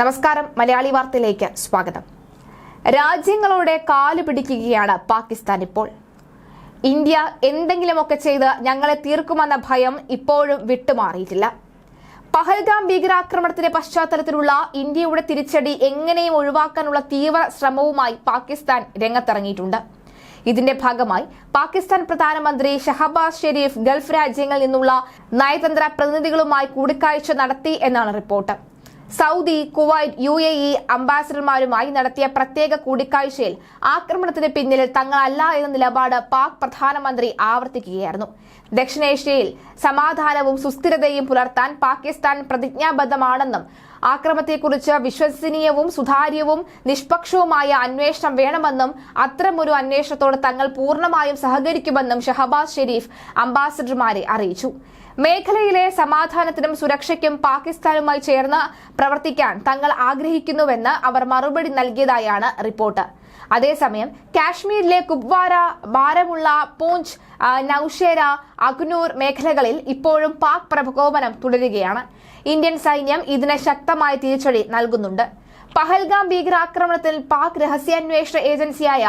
നമസ്കാരം മലയാളി വാർത്തയിലേക്ക് സ്വാഗതം. രാജ്യങ്ങളോടെ കാലു പിടിക്കുകയാണ് പാകിസ്ഥാൻ ഇപ്പോൾ. ഇന്ത്യ എന്തെങ്കിലുമൊക്കെ ചെയ്ത് ഞങ്ങളെ തീർക്കുമെന്ന ഭയം ഇപ്പോഴും വിട്ടുമാറിയിട്ടില്ല. പഹൽഗാം ഭീകരാക്രമണത്തിന്റെ പശ്ചാത്തലത്തിലുള്ള ഇന്ത്യയുടെ തിരിച്ചടി എങ്ങനെയും ഒഴിവാക്കാനുള്ള തീവ്ര ശ്രമവുമായി പാകിസ്ഥാൻ രംഗത്തിറങ്ങിയിട്ടുണ്ട്. ഇതിന്റെ ഭാഗമായി പാകിസ്ഥാൻ പ്രധാനമന്ത്രി ഷഹബാസ് ഷെരീഫ് ഗൾഫ് രാജ്യങ്ങളിൽ നിന്നുള്ള നയതന്ത്ര പ്രതിനിധികളുമായി കൂടിക്കാഴ്ച നടത്തി എന്നാണ് report. Saudi Kuwait U A E അംബാസിഡർമാരുമായി നടത്തിയ പ്രത്യേക കൂടിക്കാഴ്ചയിൽ ആക്രമണത്തിന് പിന്നിൽ തങ്ങളല്ല എന്ന നിലപാട് പാക് പ്രധാനമന്ത്രി ആവർത്തിക്കുകയായിരുന്നു. ദക്ഷിണേഷ്യയിൽ സമാധാനവും സുസ്ഥിരതയും പുലർത്താൻ പാകിസ്ഥാൻ പ്രതിജ്ഞാബദ്ധമാണെന്നും ആക്രമത്തെക്കുറിച്ച് വിശ്വസനീയവും സുതാര്യവും നിഷ്പക്ഷവുമായ അന്വേഷണം വേണമെന്നും അത്തരമൊരു അന്വേഷണത്തോട് തങ്ങൾ പൂർണമായും സഹകരിക്കുമെന്നും ഷഹബാസ് ഷെരീഫ് അംബാസിഡർമാരെ അറിയിച്ചു. മേഖലയിലെ സമാധാനത്തിനും സുരക്ഷയ്ക്കും പാകിസ്ഥാനുമായി ചേർന്ന് പ്രവർത്തിക്കാൻ തങ്ങൾ ആഗ്രഹിക്കുന്നുവെന്ന് അവർ മറുപടി നൽകിയതായാണ് റിപ്പോർട്ട്. അതേസമയം കാശ്മീരിലെ കുപ്വാര ബാരമുള്ള പൂഞ്ച് നൌഷേര അഗ്നൂർ മേഖലകളിൽ ഇപ്പോഴും പാക് പ്രകോപനം തുടരുകയാണ്. ഇന്ത്യൻ സൈന്യം ഇതിന് ശക്തമായ തിരിച്ചടി നൽകുന്നുണ്ട്. പഹൽഗാം ഭീകരാക്രമണത്തിൽ പാക് രഹസ്യാന്വേഷണ ഏജൻസിയായ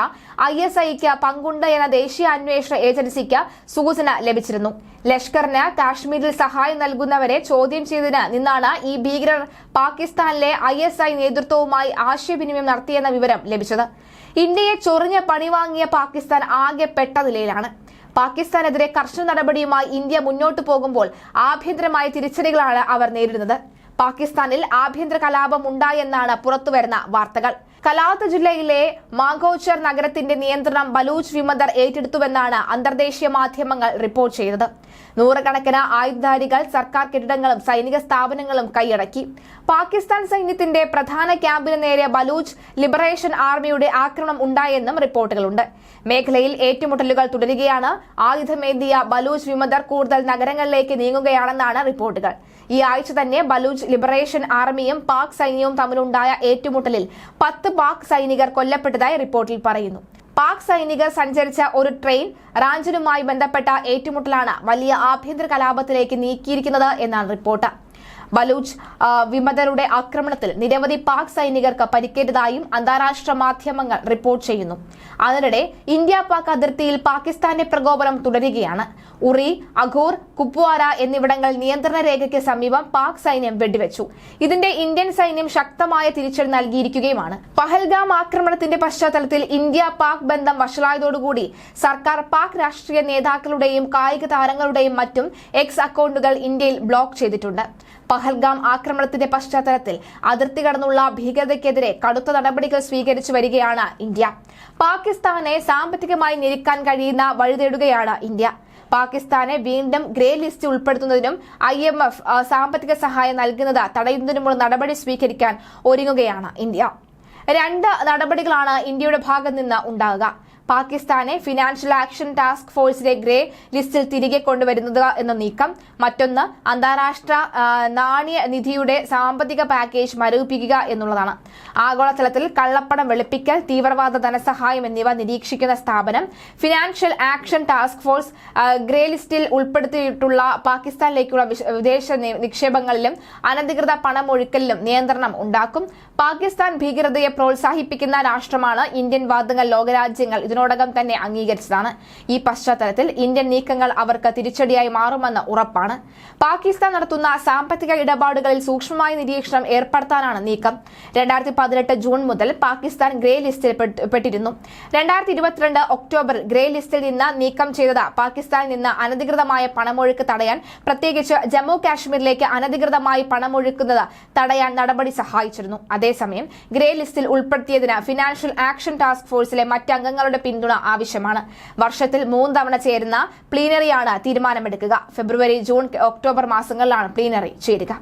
ഐ എസ് ഐക്ക് പങ്കുണ്ട് എന്ന ദേശീയ അന്വേഷണ ഏജൻസിക്ക് സൂചന ലഭിച്ചിരുന്നു. ലഷ്കറിന് കാശ്മീരിൽ സഹായം നൽകുന്നവരെ ചോദ്യം ചെയ്തതിന് നിന്നാണ് ഈ ഭീകരർ പാകിസ്ഥാനിലെ ഐ എസ് ഐ നേതൃത്വവുമായി ആശയവിനിമയം നടത്തിയെന്ന വിവരം ലഭിച്ചത്. ഇന്ത്യയെ ചൊറിഞ്ഞ പണിവാങ്ങിയ പാകിസ്ഥാൻ ആകെ പെട്ട നിലയിലാണ്. പാകിസ്ഥാനെതിരെ കർശന നടപടിയുമായി ഇന്ത്യ മുന്നോട്ടു പോകുമ്പോൾ ആഭ്യന്തരമായ തിരിച്ചടികളാണ് അവർ നേരിടുന്നത്. പാകിസ്ഥാനിൽ ആഭ്യന്തര കലാപം ഉണ്ടായെന്നാണ് പുറത്തുവരുന്ന വാർത്തകൾ. കലാത്ത് ജില്ലയിലെ മാഗോച്ചർ നഗരത്തിന്റെ നിയന്ത്രണം ബലൂച്ച് വിമതർ ഏറ്റെടുത്തുവെന്നാണ് അന്തർദേശീയ മാധ്യമങ്ങൾ റിപ്പോർട്ട് ചെയ്തത്. നൂറുകണക്കിന് ആയുധധാരികൾ സർക്കാർ കെട്ടിടങ്ങളും സൈനിക സ്ഥാപനങ്ങളും കൈയടക്കി. പാകിസ്ഥാൻ സൈന്യത്തിന്റെ പ്രധാന ക്യാമ്പിന് നേരെ ബലൂച്ച് ലിബറേഷൻ ആർമിയുടെ ആക്രമണം ഉണ്ടായെന്നും റിപ്പോർട്ടുകളുണ്ട്. മേഖലയിൽ ഏറ്റുമുട്ടലുകൾ തുടരുകയാണ്. ആയുധമേന്തിയ ബലൂച്ച് വിമതർ കൂടുതൽ നഗരങ്ങളിലേക്ക് നീങ്ങുകയാണെന്നാണ് റിപ്പോർട്ടുകൾ. ഈ ആഴ്ച തന്നെ ബലൂച്ച് ലിബറേഷൻ ആർമിയും പാക് സൈന്യവും തമ്മിലുണ്ടായ ഏറ്റുമുട്ടലിൽ പത്ത് പാക് സൈനികർ കൊല്ലപ്പെട്ടതായി റിപ്പോർട്ടിൽ പറയുന്നു. പാക് സൈനികർ സഞ്ചരിച്ച ഒരു ട്രെയിൻ റാഞ്ചിനുമായി ബന്ധപ്പെട്ട ഏറ്റുമുട്ടലാണ് വലിയ ആഭ്യന്തര കലാപത്തിലേക്ക് നീക്കിയിരിക്കുന്നത് എന്നാണ് റിപ്പോർട്ട്. ബലൂച്ച് വിമതരുടെ ആക്രമണത്തിൽ നിരവധി പാക് സൈനികർക്ക് പരിക്കേറ്റതായും അന്താരാഷ്ട്ര മാധ്യമങ്ങൾ റിപ്പോർട്ട് ചെയ്യുന്നു. അതിനിടെ ഇന്ത്യ പാക് അതിർത്തിയിൽ പാകിസ്ഥാന്റെ പ്രകോപനം തുടരുകയാണ്. ഉറി അഘൂർ കുപ്വാര എന്നിവിടങ്ങൾ നിയന്ത്രണ രേഖയ്ക്ക് സമീപം പാക് സൈന്യം വെടിവെച്ചു. ഇതിന്റെ ഇന്ത്യൻ സൈന്യം ശക്തമായ തിരിച്ചടി നൽകിയിരിക്കുകയുമാണ്. പഹൽഗാം ആക്രമണത്തിന്റെ പശ്ചാത്തലത്തിൽ ഇന്ത്യ പാക് ബന്ധം വഷളായതോടുകൂടി സർക്കാർ പാക് രാഷ്ട്രീയ നേതാക്കളുടെയും കായിക താരങ്ങളുടെയും മറ്റും എക്സ് അക്കൗണ്ടുകൾ ഇന്ത്യയിൽ ബ്ലോക്ക് ചെയ്തിട്ടുണ്ട്. പഹൽഗാം ആക്രമണത്തിന്റെ പശ്ചാത്തലത്തിൽ അതിർത്തി കടന്നുള്ള ഭീകരതയ്ക്കെതിരെ കടുത്ത നടപടികൾ സ്വീകരിച്ചു വരികയാണ് ഇന്ത്യ. പാകിസ്ഥാനെ സാമ്പത്തികമായി ഞെരുക്കാൻ കഴിയുന്ന വഴിതേടുകയാണ് ഇന്ത്യ. പാകിസ്ഥാനെ വീണ്ടും ഗ്രേ ലിസ്റ്റ് ഉൾപ്പെടുത്തുന്നതിനും ഐ എം എഫ് സാമ്പത്തിക സഹായം നൽകുന്നത് തടയുന്നതിനുമുള്ള നടപടി സ്വീകരിക്കാൻ ഒരുങ്ങുകയാണ് ഇന്ത്യ. രണ്ട് നടപടികളാണ് ഇന്ത്യയുടെ ഭാഗത്ത് നിന്ന് ഉണ്ടാകുക പാകിസ്ഥാനെ ഫിനാൻഷ്യൽ ആക്ഷൻ ടാസ്ക് ഫോഴ്സിലെ ഗ്രേ ലിസ്റ്റിൽ തിരികെ കൊണ്ടുവരുന്നത് എന്ന നീക്കം. മറ്റൊന്ന് അന്താരാഷ്ട്ര നാണ്യ നിധിയുടെ സാമ്പത്തിക പാക്കേജ് മരവിപ്പിക്കുക എന്നുള്ളതാണ്. ആഗോളതലത്തിൽ കള്ളപ്പണം വെളുപ്പിക്കൽ തീവ്രവാദ ധനസഹായം എന്നിവ നിരീക്ഷിക്കുന്ന സ്ഥാപനം financial action task force grey ലിസ്റ്റിൽ ഉൾപ്പെടുത്തിയിട്ടുള്ള പാകിസ്ഥാനിലേക്കുള്ള വിദേശ നിക്ഷേപങ്ങളിലും അനധികൃത പണമൊഴുക്കലിലും നിയന്ത്രണം ഉണ്ടാക്കും. പാകിസ്ഥാൻ ഭീകരതയെ പ്രോത്സാഹിപ്പിക്കുന്ന രാഷ്ട്രമാണ് ഇന്ത്യൻ വാദങ്ങൾ ലോകരാജ്യങ്ങൾ. ഇതിനോടകം തന്നെ അംഗീകരിച്ചതാണ്. ഈ പശ്ചാത്തലത്തിൽ ഇന്ത്യൻ നീക്കങ്ങൾ അവർക്ക് തിരിച്ചടിയായി മാറുമെന്ന് ഉറപ്പാണ്. പാകിസ്ഥാൻ നടത്തുന്ന സാമ്പത്തിക ഇടപാടുകളിൽ സൂക്ഷ്മമായ നിരീക്ഷണം ഏർപ്പെടുത്താനാണ് നീക്കം. രണ്ടായിരത്തി പതിനെട്ട് ജൂൺ മുതൽ പാകിസ്ഥാൻ ഗ്രേ ലിസ്റ്റിൽ പെട്ടിരുന്നു. രണ്ടായിരത്തി ഇരുപത്തിരണ്ട് ഒക്ടോബർ ഗ്രേ ലിസ്റ്റിൽ നിന്ന് നീക്കം ചെയ്തത് പാകിസ്ഥാനിൽ നിന്ന് അനധികൃതമായ പണമൊഴുക്ക് തടയാൻ പ്രത്യേകിച്ച് ജമ്മു കാശ്മീരിലേക്ക് അനധികൃതമായി പണമൊഴുക്കുന്നത് തടയാൻ നടപടി സഹായിച്ചിരുന്നു. അതേസമയം ഗ്രേ ലിസ്റ്റിൽ ഉൾപ്പെടുത്തിയതിന് ഫിനാൻഷ്യൽ ആക്ഷൻ ടാസ്ക് ഫോഴ്സിലെ മറ്റ് അംഗങ്ങളുടെ പിന്തുണ ആവശ്യമാണ്. വർഷത്തിൽ മൂന്ന് തവണ ചേരുന്ന പ്ലീനറിയാണ് തീരുമാനമെടുക്കുക. ഫെബ്രുവരി ജൂൺ ഒക്ടോബർ മാസങ്ങളിലാണ് പ്ലീനറി ചേരുക.